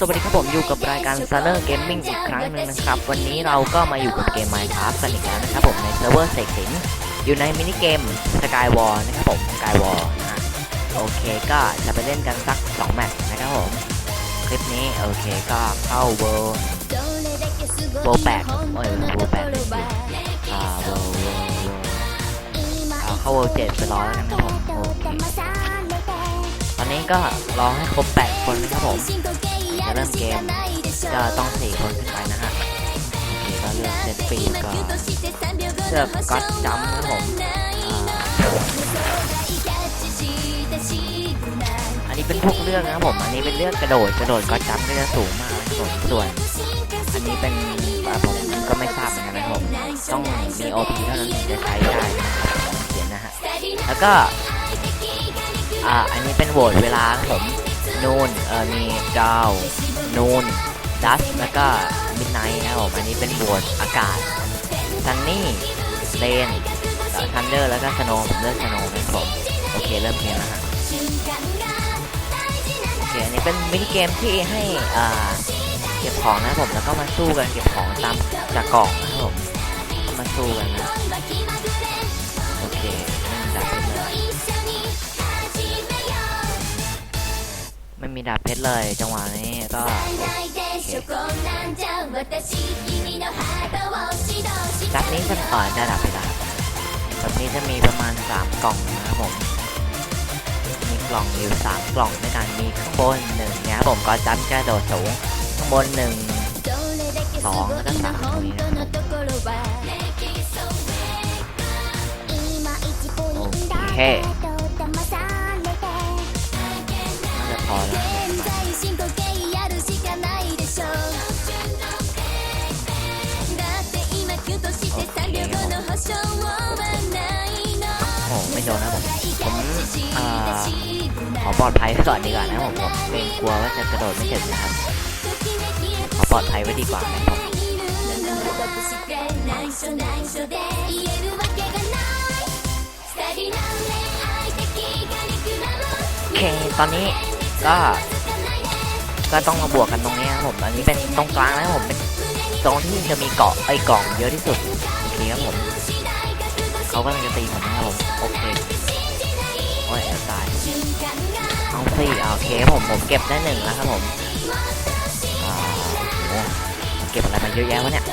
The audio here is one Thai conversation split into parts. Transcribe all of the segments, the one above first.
สวัสดีครับผมอยู่กับรายการ s เ n อร์เกมมิ่งอีกครั้งหนึ่งนะครับ วันนี้เราก็มาอยู่กับเกม Minecraft กันอีกแล้วนะครับผมในเซิร์ฟเวอร์เสกสินอยู่ในมินิเกม Skywar นะครับผม Skywar นะฮะโอเคก็จะไปเล่นกันสัก 2 แมตช์นะครับผม คลิปนี้โอเคก็เข้า World โบแปดโอ้ยโบแปดเลยสิอ่า World World World เอาเข้า World 7ไปรอแล้วกันะครับผมโอเคตอนนี้ก็รอให้ครบ 8 คนนะครับผม จะเริ่มเกมก็ต้อง4คนขึ้นไปนะฮะโอเคก็เลือกเซตปีก็เลือกก็จัมป์นะครับผมอันนี้เป็นพวกเลือกนะครับผม อันนี้เป็นเลือกกระโดดกระโดดก็จัมป์ก็จะสูงมากผมส่วนอันนี้เป็นอ่าผมก็ไม่ทราบเหมือนกันนะครับผมต้องมี OP เท่านั้นถึงจะใช้ได้ผมเขียนนะฮะแล้วก็อ่าอันนี้เป็นโหวตเวลาครับผม นูนเออมีดาวนูนดัสแล้วก็มิดไนท์นะครับผมอันนี้เป็นโหวตอากาศซันนี่เลนทันเดอร์แล้วก็สโนว์ผมเลือกสโนว์นะครับผมโอเคเริ่มเกมแล้วฮะโอเคอันนี้เป็นมินิเกมที่ให้อ่าเก็บของนะผมแล้วก็มาสู้กันเก็บของตามจากกล่องนะครับผมมาสู้กันนะ มีดาบเพชรเลย จังหวะนี้ก็ดับนี้จะต่อยได้ดับไปได้แบบนี้จะมีประมาณ 3 กล่องนะครับผม มีกล่องอยู่ 3 กล่องด้วยกัน มีข้างบนหนึ่งเนี่ยครับผมก็จัมกระโดดสูง ข้างบนหนึ่งสองแล้วก็สามนี้โอเค โดนนะผมผมอขอปลอดภัยไว้ก่อนดีกว่านะผมผมเกรงกลัวว่าจะกระโดดไม่ถึงนะครับขอปลอดภัยไว้ดีกว่านะผมโอเคตอนนี้ก็ก็ต้องมาบวกกันตรงนี้ครับผม อันนี้เป็นตรงกลางนะครับผม เป็นตรงที่จะมีเกาะไอ้กล่องเยอะที่สุด โอเคครับผม เขากำลังจะตีผมนะครับผมโอเคโอ้ยแอบตายเอาสิเอาโอเคครับผมผมเก็บได้หนึ่งแล้วครับผมอ่าโอ้โหเก็บอะไรมาเยอะแยะวะเนี่ย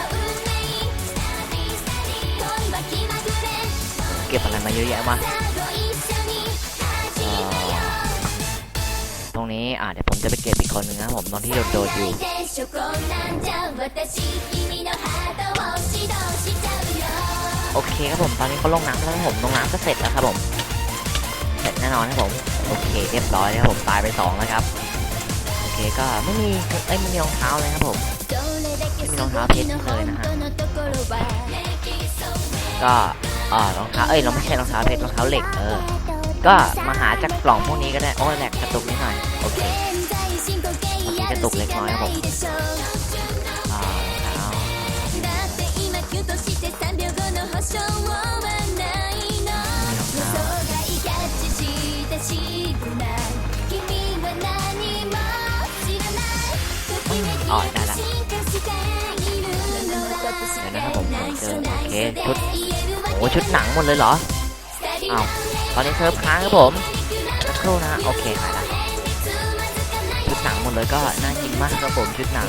เก็บอะไรมาเยอะแยะวะเอ่อตรงนี้อ่าเดี๋ยวผมจะไปเก็บอีกคนหนึ่งนะครับผมตอนที่โดดๆอยู่ โอเคครับผม ตอนนี้เขาลงน้ำแล้วครับผมลงน้ำก็เสร็จแล้วครับผม เสร็จแน่นอนครับผม โอเค เรียบร้อยแล้วครับผม ตายไปสองแล้วครับ โอเค ก็ไม่มีเอ้ยไม่มีรองเท้าเลยครับผมไม่มีรองเท้าเพชรเลยนะฮะ ก็อ่ารองเท้า เอ้ย เราไม่ใช่รองเท้าเพชร รองเท้าเหล็ก เออ ก็มาหาจากกล่องพวกนี้ก็ได้ โอ้ยแหลกกระตุกนิดหน่อย โอเคเมื่อกี้กระตุกเล็กน้อยครับผมอ่ารองเท้า しょうはないの予想外キャッチしたシグナル君は何も知らないとโอ้ชุดหนังหมดเลยเหรออ้าวตอนนี้เซิร์ฟค้างครับผมสักครู่นะโอเคมาละชุดหนังหมดเลยก็น่ากินมากครับผมชุดหนัง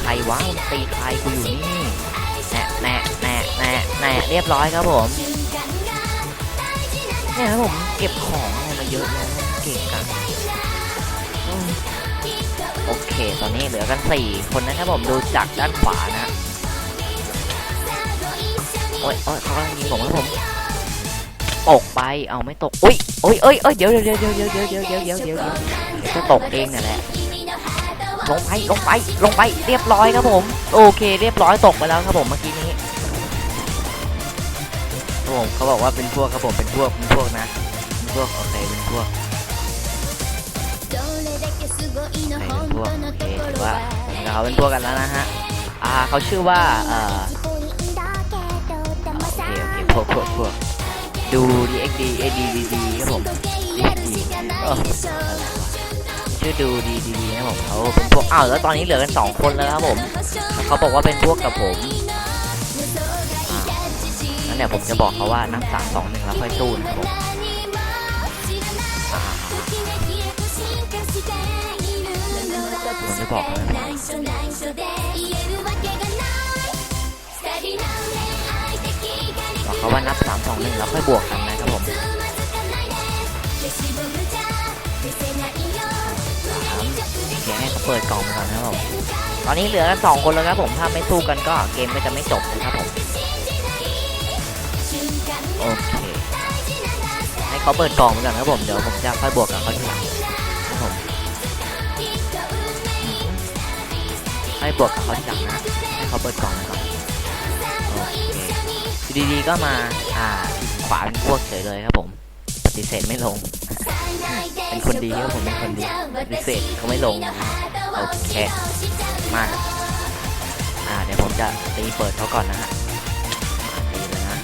ใครวะตีใครกูอยู่นี่แน่แน่แน่แน่แน่เรียบร้อยครับผมเนี่ยครับผมเก็บของอะไรมาเยอะเลยเก่งกันโอเค ตอนนี้เหลือกันสี่คนนะครับผมดูจากด้านขวานะโอ้ยโอ้ยเขากำลังยิงผมครับผมตกไปเอาไม่ตกอุ้ยโอ้ยเอ้ยเอ้ยเดี๋ยวเดี๋ยวเดี๋ยวเดี๋ยวเดี๋ยวเดี๋ยวเดี๋ยวเดี๋ยวเดี๋ยวจะตกเองนั่นแหละ ลงไปลงไปลงไปเรียบร้อยครับผม โอเค เรียบร้อยตกไปแล้วครับผมเมื่อกี้นี้ครับผมเขาบอกว่าเป็นพวกครับผมเป็นพวกเป็นพวกนะเป็นพวกโอเคเป็นพวกใครเป็นพวกโอเคถือว่าผมกับเขาเป็นพวกกันแล้วนะฮะอ่าเขาชื่อว่าเอ่อโอเคโอเคพวกพวกพวกดูดีเอ็กดีเอดีดีดีครับผมดีดีโออ ชื่อดูดีดีๆนะผมเขาเป็นพวกอ้าวแล้วตอนนี้เหลือกันสองคนแล้วครับผมเขาบอกว่าเป็นพวกกับผมอ่างั้นเดี๋ยวผมจะบอกเขาว่านับสามสองหนึ่งแล้วค่อยสู้นะครับผมผมจะบอกเลยบอกเขาว่านับสามสองหนึ่งแล้วค่อยบวกกันนะ เปิดกล่องไปก่อนนะครับผมตอนนี้เหลือกันสองคนแล้วครับผมถ้าไม่สู้กันก็เกมก็จะไม่จบนะครับผมโอเคให้เขาเปิดกล่องไปก่อนนะครับผมเดี๋ยวผมจะค่อยบวกกับเขาทีหลังนะครับผมให้บวกกับเขาทีหลังนะให้เขาเปิดกล่องไปก่อนโอเคดีๆก็มาอ่าขวาเป็นพวกเฉยเลยครับผม ปฏิเสธไม่ลง เป็นคนดีครับผมเป็นคนดีปฏิเสธเขาไม่ลงโอเคมากอ่าเดี๋ยวผมจะตีเปิดเขาก่อนนะฮะตีเลยนะ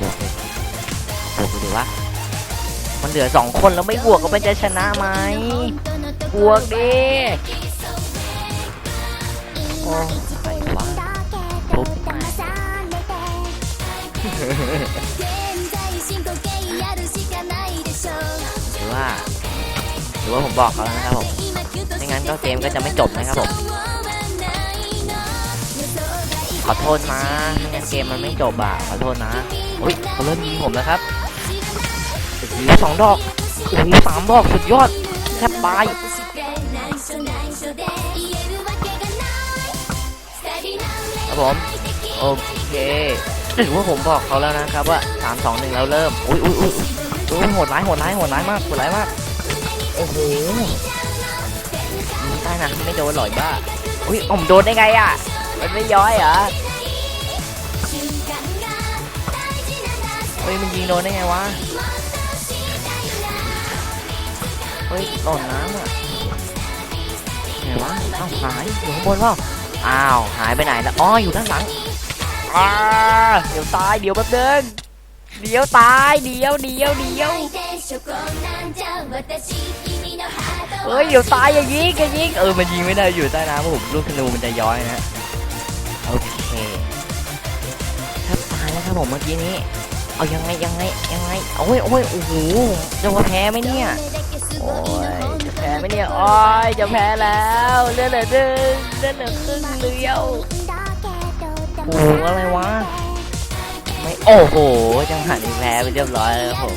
บวกเลยบวกดูว่ามันเหลือสองคนแล้วไม่บวกก็เป็นจะชนะไหมบวกดิโอ้ใครวะทุบ รือว่าผมบอกเขาแล้วนะครับผมไม่งั้นก็เกมก็จะไม่จบนะครับผมขอโทษนะไม่งั้นเกมมันไม่จบอะขอโทษนะอุ้ยเขาเริ่มยิงผมแล้วครับโอ้โหสองดอกโอ้โหสามดอกสุดยอดแทบตายครับผมโอเคหรือว่าผมบอกเขาแล้วนะครับว่าสามสองหนึ่งแล้วเริ่มอุ้ยอุ้ยอุ้ยอุ้ยโหดร้ายโหดร้ายโหดร้ายมากโหดร้ายมาก โอ้โหยิงได้นะไม่โดนหรอยบ้าอุ้ยผมโดนได้ไงอะ มันไม่ย้อยเหรอเฮ้ยมันยิงโดนได้ไงวะ เฮ้ยหล่นน้ำอะไงวะเอ้าหายอยู่ข้างบนเปล่าอ้าวหายไปไหนแล้วอ๋ออยู่ด้านหลังอ้าเดี๋ยวตายเดี๋ยวแป๊บนึง เดี๋ยวตายเดี๋ยวเดี๋ยวเดี๋ยวเฮ้ยเดี๋ยวตายอย่ายิงอย่ายิงเออมันยิงไม่ได้อยู่ใต้น้ำผมลูกธนูมันจะย้อยนะโอเคถ้าตายแล้วครับผมเมื่อกี้นี้ เอายังไงยังไงยังไงโอ้ยโอ้ยโอ้โหจะว่าแพ้ไหมเนี่ยโอ้ยจะแพ้ไหมเนี่ยโอ้ยจะแพ้แล้วเลือดเหลือดึงเลือดเหลือครึ่งเดียวโอ้โหอะไรวะ ไม่โอ้โห จังหวะนี้แพ้ไปเรียบร้อยแล้วผม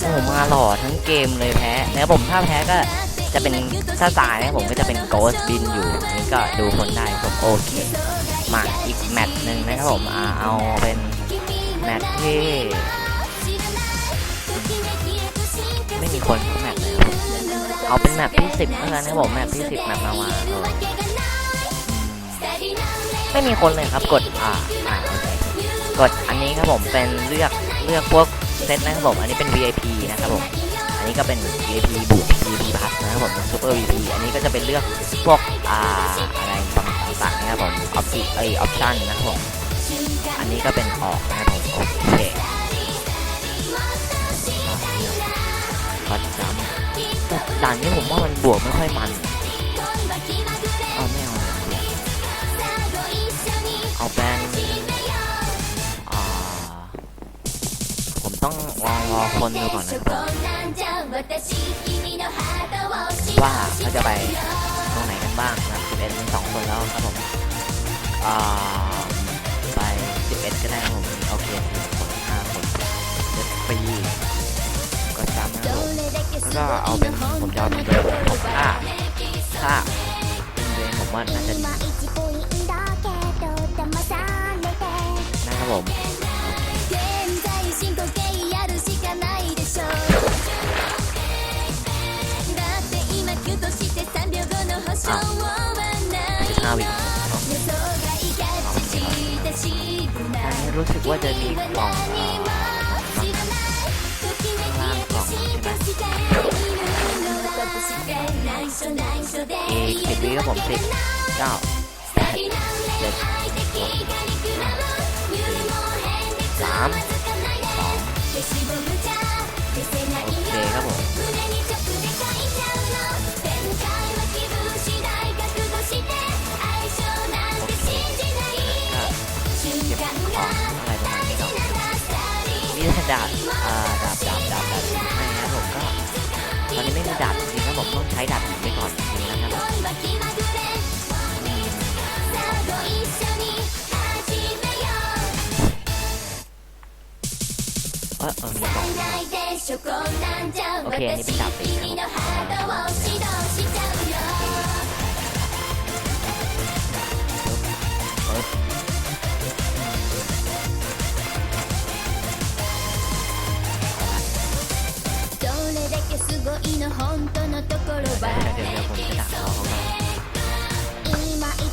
โอ้โหมาหล่อทั้งเกมเลยแพ้แล้วผมถ้าแพ้ก็จะเป็นถ้าตายนะผมก็จะเป็นโกสบินอยู่นี่ก็ดูคนได้ผมโอเค มาอีกแมตช์หนึ่งนะครับผมอ่าเอาเป็นแมตช์ที่ไม่มีคนสักแมตช์เลยครับผมเอาเป็นแมตช์ที่สิบแล้วกันนะครับผมแมตช์ที่สิบแมตช์มาวาไม่มีคนเลยครับกดอ่า กดอันนี้ครับผมเป็นเลือกเลือกพวกเซตนะครับผมอันนี้เป็น VIP นะครับผมอันนี้ก็เป็น VIP บวก VIP plus นะครับผมเป็น Super VIP อันนี้ก็จะเป็นเลือกพวกอ่าอะไรต่างๆนะครับผมออปชั่นไอออปชั่นนะครับผมอันนี้ก็เป็นออกนะครับผมโอเคก็จำแต่ด่านนี้ผมว่ามันบวกไม่ค่อยมัน องรอคนดูก่อนนะครับว่าเขาจะไปตรงไหนกันบ้างนะ11มีสองคนแล้วครับผมอ่าไป 11 ก็ได้ครับผมโอเคสี่คนห้าคนเจ็ดปีก็จำนะผมแล้วก็เอาเป็นผมจะเอาเป็นเบรนผมถ้าถ้าเบรนผมว่าน่าจะดีนะครับผม สิบห้าวิเอาโอเคครับอันนี้รู้สึกว่าจะมีกล่องเอ่อข้างล่างกล่องเอสิบวิครับผมสิบเก้าแปดเจ็ดหกห้าสี่สามสอง ดาบอ่าดาบดาบดาบดาบหินให้นะครับผมก็ตอนนี้ไม่มีดาบจริงๆนะผมต้องใช้ดาบหินไปก่อนจริงๆนะครับเออเออมีกล่องโอเคอันนี้เป็นดาบสีนะครับ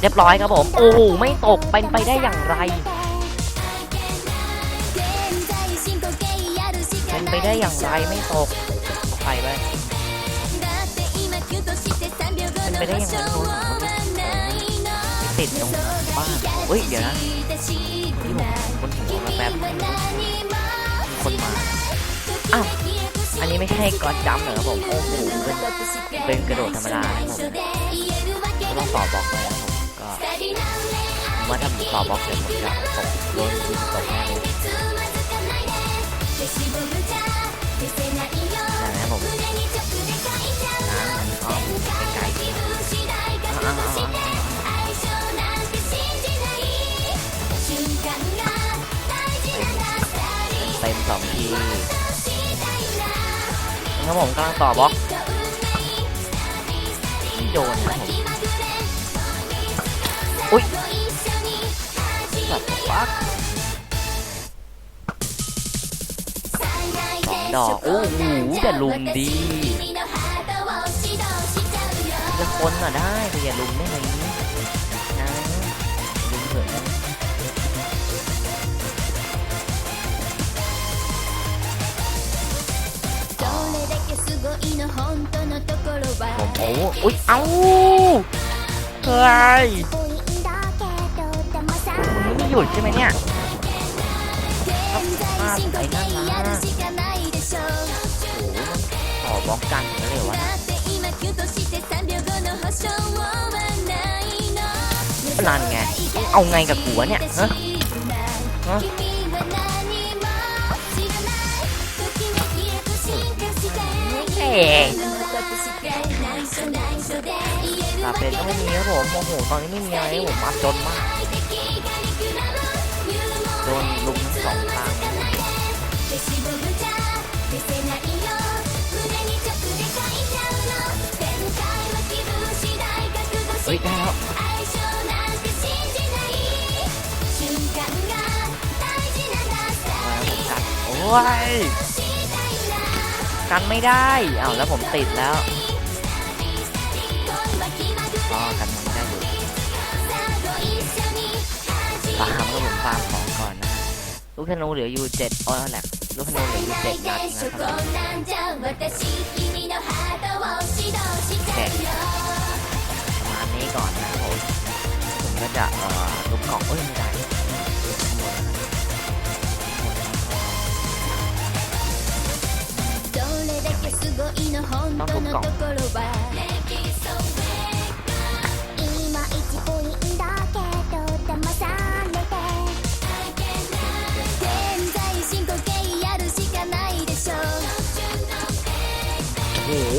เรียบร้อยครับผม โอ้โหไม่ตกเป็นไปได้อย่างไร เป็นไปได้อย่างไรไม่ตกไปไปเป็นไปได้อยังไงไม่รู้ติดตรงบ้านเฮ้ย เดี๋ยวนะที่ผมบนหัวมาแป๊บคนมา อ้าว อันนี้ไม่ใช่กอดจัมป์เหรอครับผมโอ้โหเป็นกระโดดธรรมดาครับผมก็ต้องต่อบล็อกเลยนะครับผมก็ผมว่าถ้าผมต่อบล็อกเสร็จผมจะตกโดนยิงตกแน่เลยนะครับผมล้างมันอ้อมไกลๆเต็มสองที ครับผมกำลังต่อบล็อกไม่โดนนะครับผมอุ้ยสัตว์ฟักสองดอกโอ้โหแต่ลุมดีเป็นคนน่ะได้แต่อย่าลุมได้ไหม ผมโอ้อุ๊ยเอ้าเฮ้ยมันไม่หยุดใช่ไหมเนี่ยภาพไอ้นั่นนะโอ้โหมันต่อบล็อกกันแล้วเลยวะนั่นไง เอาไงกับกูวะเนี่ยฮะฮะ เอ๊ะตาเป็นก็ไม่มีครับผมโอ้โหตอนนี้ไม่มีอะไรผมมาจนมากโดนลุมสองทางเฮ้ยได้แล้วโอ้ย กันไม่ได้อ้าวแล้วผมติดแล้วก็กันมันไม่ได้อยู่ฟาร์มก็ผมฟาร์มของก่อนนะลูกธนูเหลืออยู่เจ็ดอ้อยแหละลูกธนูเหลืออยู่เจ็ดนัดนะครับผมประมาณนี้ก่อนนะผมผมก็จะเอ่อลุกกล่องเอ้ยไม่ได้ ต้องทุบกล่องโอ้โห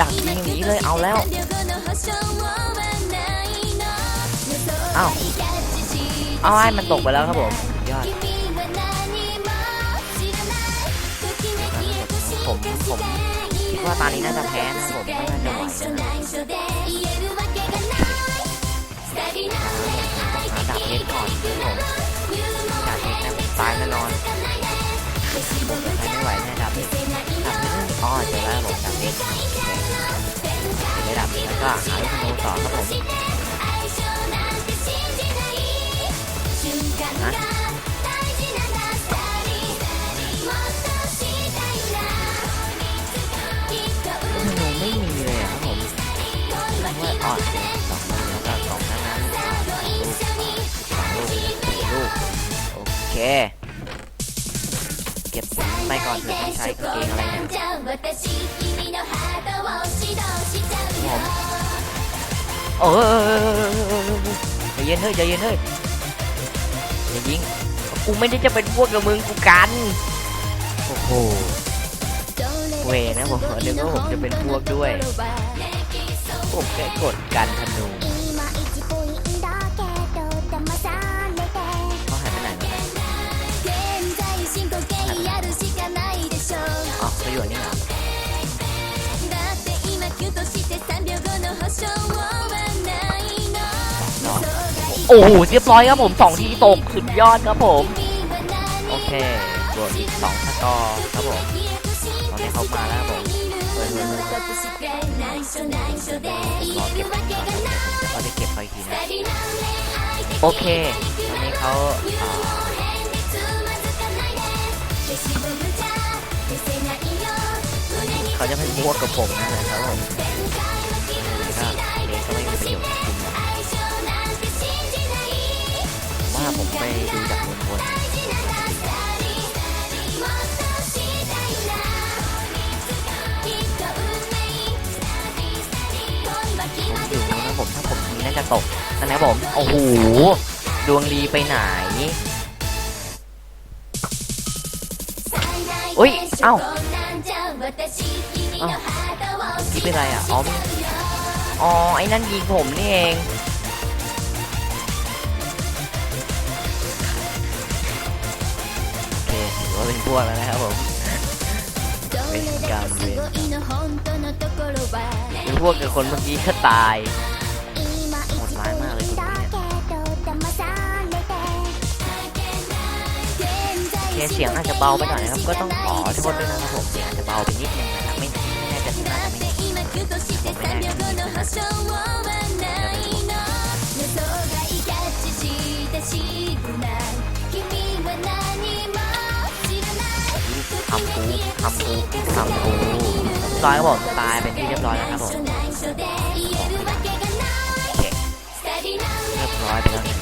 ดักยิงอย่างนี้เลยเอาแล้วอ้าวเอาไอ้มันตกไปแล้วครับผมยอดผมผมคิ ดว่าตอนนี้น่าจะแพ้นะผมไม่น่าจะไหวนะหาดาบเพชรก่อนครับผมดาบเพชรนะผมตายแน่นอนผมใช้ไม่ไหวแน่ดาบเพชรดาบเพชรอ๋อเจอแล้วผมดาบเพชรโอเคเจอดาบเพชรแล้วก็หาลูกธนูต่อครับผมลูก อ๋อสองมือแล้วก็สองหน้านั้นอ่าสองลูกสองลูกสี่ลูกโอเค เก็บไปก่อนเถอะต้องใช้เกงอะไรเนี่ยผมโอ้ยใจเย็นเฮ้ยใจเย็นเฮ้ยอย่ายิงกูไม่ได้จะเป็นพวกกับมึงกูกันโอ้โหเวนะผมนึกว่าผมจะเป็นพวกด้วย ผมแค่กดกันธนูเขาหายไปไหนแล้วนะอ๋อเขาอยู่อันนี่เหรอโอ้โหเรียบร้อยครับผมสองทีตกสุดยอดครับผม โอเคบวกอีกสองสกอร์ครับผม ตอนนี้เขามาแล้ว โอเคตอนนี้เขาเขาจะเป็นพวกกับผมนะนะครับผมก็เด็กก็ไม่มีประโยชน์คุณนะว่าผมไปดูจากบนบนผมอยู่นะผมถ้าผมนี้น่าจะตก นั่นนะผม โอ้โห ดวงดีไปไหนอุ้ย เอ้าคิดเป็นไรอะ อ๋อ อ๋อ ไอ้นั่นยิงผมนี่เอง โอเคถือว่าเป็นพวกแล้วนะครับผมเป็นพวกกับคนเมื่อกี้ก็ตาย เนี่ยโอเคเสียงอาจจะเบาไปหน่อยนะครับ ก็ต้องขอโทษด้วยนะครับผมเสียงอาจจะเบาไปนิดนึงนะครับ ไม่ไม่แน่ใจน่าจะไม่ผมไม่แน่ใจนะครับทำกูทำกูทำกูตายก็บอกตายเป็นที่เรียบร้อยแล้วครับผมโอเคเรียบร้อยไปแล้วหนึ่ง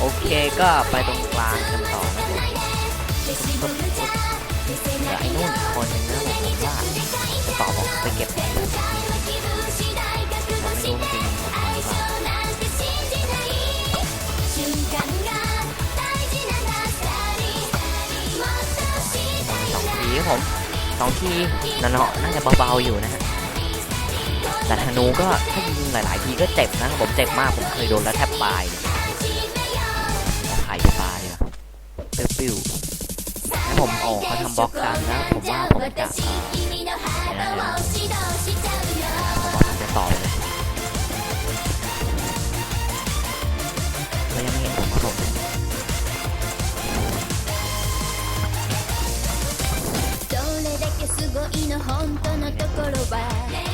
โอเคก็ไปตรงกลางกันต่อ นะครับผมเหลือไอ้นู่นอีกคนนึงนะผมผมว่าต่อบอกไปเก็บผมไม่รู้มันจะยิงหรือเปล่าสองทีครับผมสองทีนันเนาะน่าจะเบาๆอยู่นะฮะแต่ธนูก็ถ้ายิงหลายๆทีก็เจ็บนะผมเจ็บมากผมเคยโดนแล้วแทบตายเลยไข่ปลาดีกว่าปิ้ว ผมโอ้เขาทำบล็อกกันแล้วผมว่าผมจะเอ่อเดี๋ยวนะเดี๋ยวนะผมว่าผมจะต่อเลยแล้วยังไม่เห็นผมครับผมไป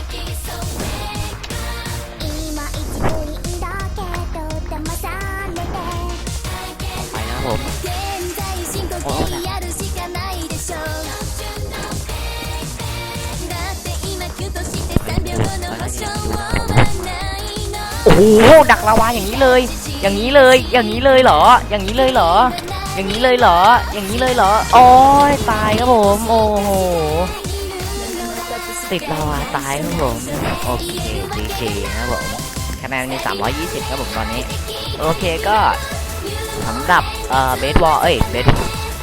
อ้โหดักลาวาอย่างนี้เลย อย่างนี้เลย อย่างนี้เลยเหรอ อย่างนี้เลยเหรอ อย่างนี้เลยเหรอ อย่างนี้เลยเหรอโอ้ยตายครับผมโอ้โหติดลาวาตายครับผมโอเคดีเจนะครับผมคะแนนมี 320 ครับผมตอนนี้ โอเคก็สำหรับเอ่อเบสวอลเอ้ยเบส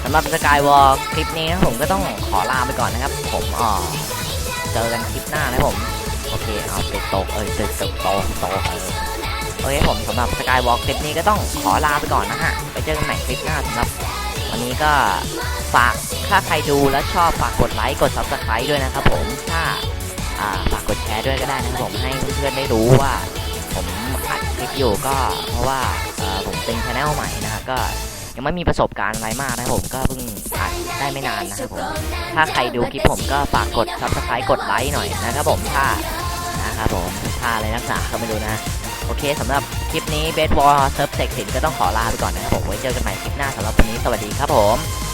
สำหรับสกายวอลคลิปนี้นะผมก็ต้องขอลาไปก่อนนะครับ ผมเอ่อเจอกันคลิปหน้านะครับผม อเคเอาตึกตกเอ้ยตึกตึกโตโตเออโอเคผมสำหรับสกายวอล์กคลิปนี้ก็ต้องขอลาไปก่อนนะฮะ ไปเจอกันใหม่คลิปหน้าสำหรับ วันนี้ก็ฝากถ้าใครดูแล้วชอบฝากกดไลค์กด subscribe ด้วยนะครับผมถ้าอ่าฝากกดแชร์ด้วยก็ได้นะครับผมให้เพื่อนๆได้รู้ว่า ผมอัดคลิปอยู่ก็เพราะว่าเออผมเป็นช anel ใหม่นะครับก็ยังไม่มีประสบการณ์อะไรมากนะผมก็เพิ่งอัดได้ไม่นานนะครับผม ถ้าใครดูคลิปผมก็ฝากกด subscribe กดไลค์หน่อยนะครับผมถ้า นะครับผมถ้าอะไรนักหนาก็ไม่รู้นะ โอเคสำหรับคลิปนี้เบสบอลเซิร์ฟเซ็กสินก็ต้องขอลาไปก่อนนะครับผม ไว้เจอกันใหม่คลิปหน้าสำหรับวันนี้สวัสดีครับผม